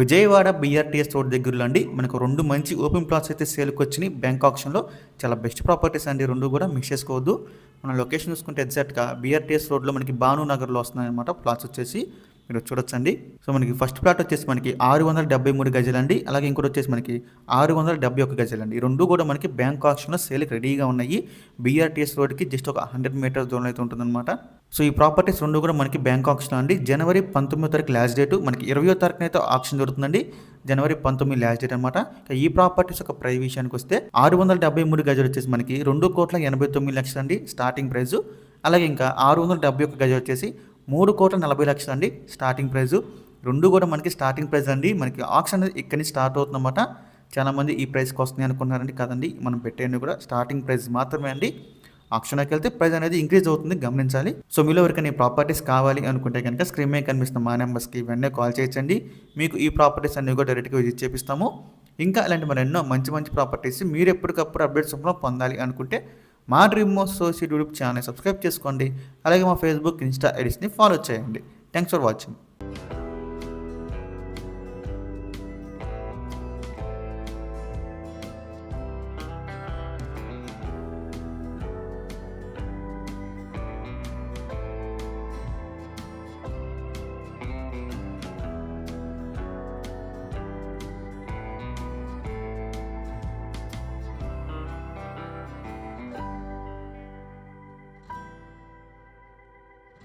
Vijayawada BRTS road దగ్గరలో అండి. మనకు రెండు మంచి ఓపెన్ ప్లాట్స్ అయితే సేల్కి వచ్చినాయి. బ్యాంక్ ఆప్షన్లో చాలా బెస్ట్ ప్రాపర్టీస్ అండి. రెండు కూడా మిక్స్ చేసుకోవద్దు. మన లొకేషన్ చూసుకుంటే ఎగ్జాక్ట్గా బీఆర్టీఎస్ రోడ్లో మనకి భాను నగర్లో వస్తున్నాయి అనమాట ప్లాట్స్ వచ్చేసి. మీరు చూడొచ్చండి. సో మనకి ఫస్ట్ ప్లాట్ వచ్చేసి మనకి ఆరు వందల డెబ్బై మూడు గజలండి. అలాగే ఇంకోటి వచ్చేసి మనకి ఆరు వందల డెబ్బై ఒక గజలండి. ఈ రెండు కూడా మనకి బ్యాంక్ ఆప్షన్లో సేల్కి రెడీగా ఉన్నాయి. బీఆర్టీఎస్ రోడ్కి జస్ట్ ఒక హండ్రెడ్ మీటర్స్ దూరం అయితే ఉంటుందన్నమాట. సో ఈ ప్రాపర్టీస్ రెండు కూడా మనకి బ్యాంక్ ఆప్షన్ అండి. జనవరి పంతొమ్మిదో తారీఖు లాస్ట్ డేట్ మనకి ఇరవయో తారీఖున అయితే ఆప్షన్ జరుగుతుందండి. జనవరి పంతొమ్మిది లాస్ట్ డేట్ అనమాట ఈ ప్రాపర్టీస్ ఒక ప్రైస్ విషయానికి వస్తే ఆరు వందల డెబ్బై మూడు గజలు వచ్చేసి మనకి రెండు కోట్ల ఎనభై తొమ్మిది లక్షలు అండి స్టార్టింగ్ ప్రైస్ అలాగే ఇంకా ఆరు వందల డెబ్బై ఒక గజ వచ్చేసి మూడు కోట్ల నలభై లక్షలు అండి స్టార్టింగ్ ప్రైస్ రెండు కూడా మనకి స్టార్టింగ్ ప్రైస్ అండి. మనకి ఆక్షన్ అనేది ఇక్కడి నుంచి స్టార్ట్ అవుతుందన్నమాట. చాలామంది ఈ ప్రైస్కి వస్తుంది అనుకున్నారండి కదండి. మనం పెట్టేది కూడా. స్టార్టింగ్ ప్రైస్ మాత్రమే అండి. ఆక్షన్కి వెళ్తే ప్రైస్ అనేది ఇంక్రీజ్ అవుతుంది గమనించాలి. సో మీలో ఎవరికైనా ప్రాపర్టీస్ కావాలి అనుకుంటే కనుక స్క్రీన్ మీద కనిపిస్తున్న మా నెంబర్స్కి వెంటనే కాల్ చేయొచ్చండి మీకు ఈ ప్రాపర్టీస్ అన్నీ కూడా డైరెక్ట్గా విజిట్ చేపిస్తాము. ఇంకా అలాంటి మరి ఎన్నో మంచి మంచి ప్రాపర్టీస్ మీరు ఎప్పటికప్పుడు అప్డేట్స్ పొందాలి అనుకుంటే మా dream social YouTube channel subscribe చేసుకోండి. అలాగే మా ఫేస్బుక్ ఇన్స్టా ఐడీస్ని ఫాలో చేయండి. Thanks for watching